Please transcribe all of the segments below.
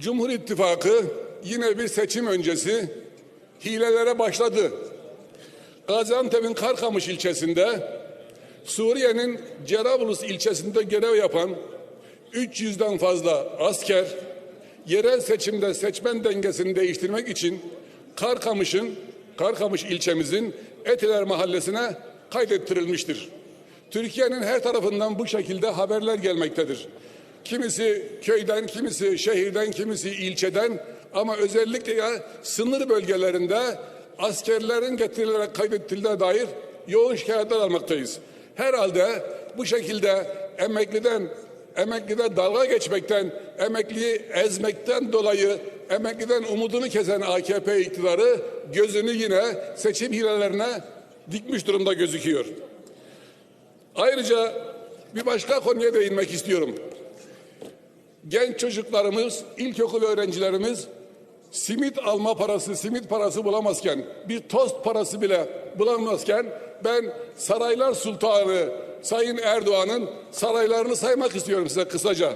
Cumhur İttifakı yine bir seçim öncesi hilelere başladı. Gaziantep'in Karkamış ilçesinde Suriye'nin Cerablus ilçesinde görev yapan 300'den fazla asker yerel seçimde seçmen dengesini değiştirmek için Karkamış'ın Karkamış ilçemizin Etiler mahallesine kaydettirilmiştir. Türkiye'nin her tarafından bu şekilde haberler gelmektedir. Kimisi köyden, kimisi şehirden, kimisi ilçeden ama özellikle ya sınır bölgelerinde askerlerin getirilerek kaydettirildiğine dair yoğun şikayetler almaktayız. Herhalde bu şekilde emekliden emeklide dalga geçmekten, emekliyi ezmekten dolayı emekliden umudunu kesen AKP iktidarı gözünü yine seçim hilelerine dikmiş durumda gözüküyor. Ayrıca bir başka konuya değinmek istiyorum. Genç çocuklarımız, ilkokul öğrencilerimiz simit alma parası, simit parası bulamazken, bir tost parası bile bulamazken ben Saraylar Sultanı Sayın Erdoğan'ın saraylarını saymak istiyorum size kısaca.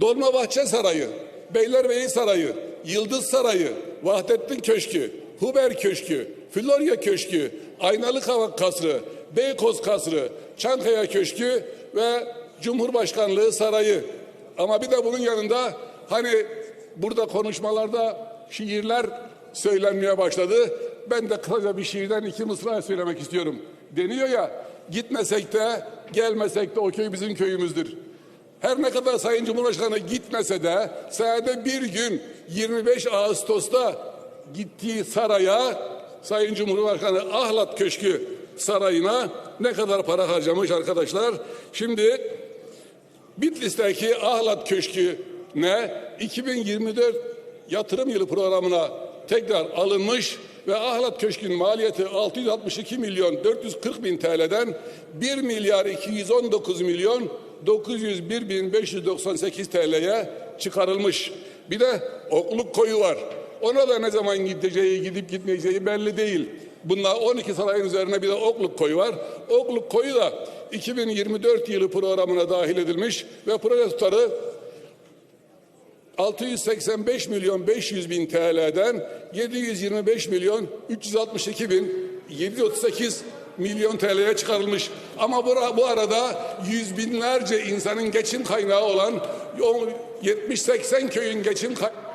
Dolmabahçe Sarayı, Beylerbeyi Sarayı, Yıldız Sarayı, Vahdettin Köşkü, Huber Köşkü, Florya Köşkü, Aynalı Kavak Kasrı, Beykoz Kasrı, Çankaya Köşkü ve Cumhurbaşkanlığı Sarayı. Ama bir de bunun yanında hani burada konuşmalarda şiirler söylenmeye başladı. Ben de kısaca bir şiirden iki mısra söylemek istiyorum. Deniyor ya gitmesek de gelmesek de o köy bizim köyümüzdür. Her ne kadar Sayın Cumhurbaşkanı gitmese de senede bir gün 25 Ağustos'ta gittiği saraya Sayın Cumhurbaşkanı Ahlat Köşkü sarayına ne kadar para harcamış arkadaşlar. Şimdi Bitlis'teki Ahlat Köşkü ne 2024 yatırım yılı programına tekrar alınmış ve Ahlat Köşkü'nün maliyeti 662 milyon 440 bin TL'den 1 milyar 219 milyon 901 bin 598 TL'ye çıkarılmış. Bir de okluk koyu var. Ona da ne zaman gideceği, gidip gitmeyeceği belli değil. Bunlar 12 sarayın üzerine bir de okluk koyu var. Okluk koyu da 2024 yılı programına dahil edilmiş ve proje tutarı 685 milyon 500 bin TL'den 725 milyon 362 bin 738 milyon TL'ye çıkarılmış. Ama bu, bu arada yüz binlerce insanın geçim kaynağı olan 70-80 köyün geçim kaynağı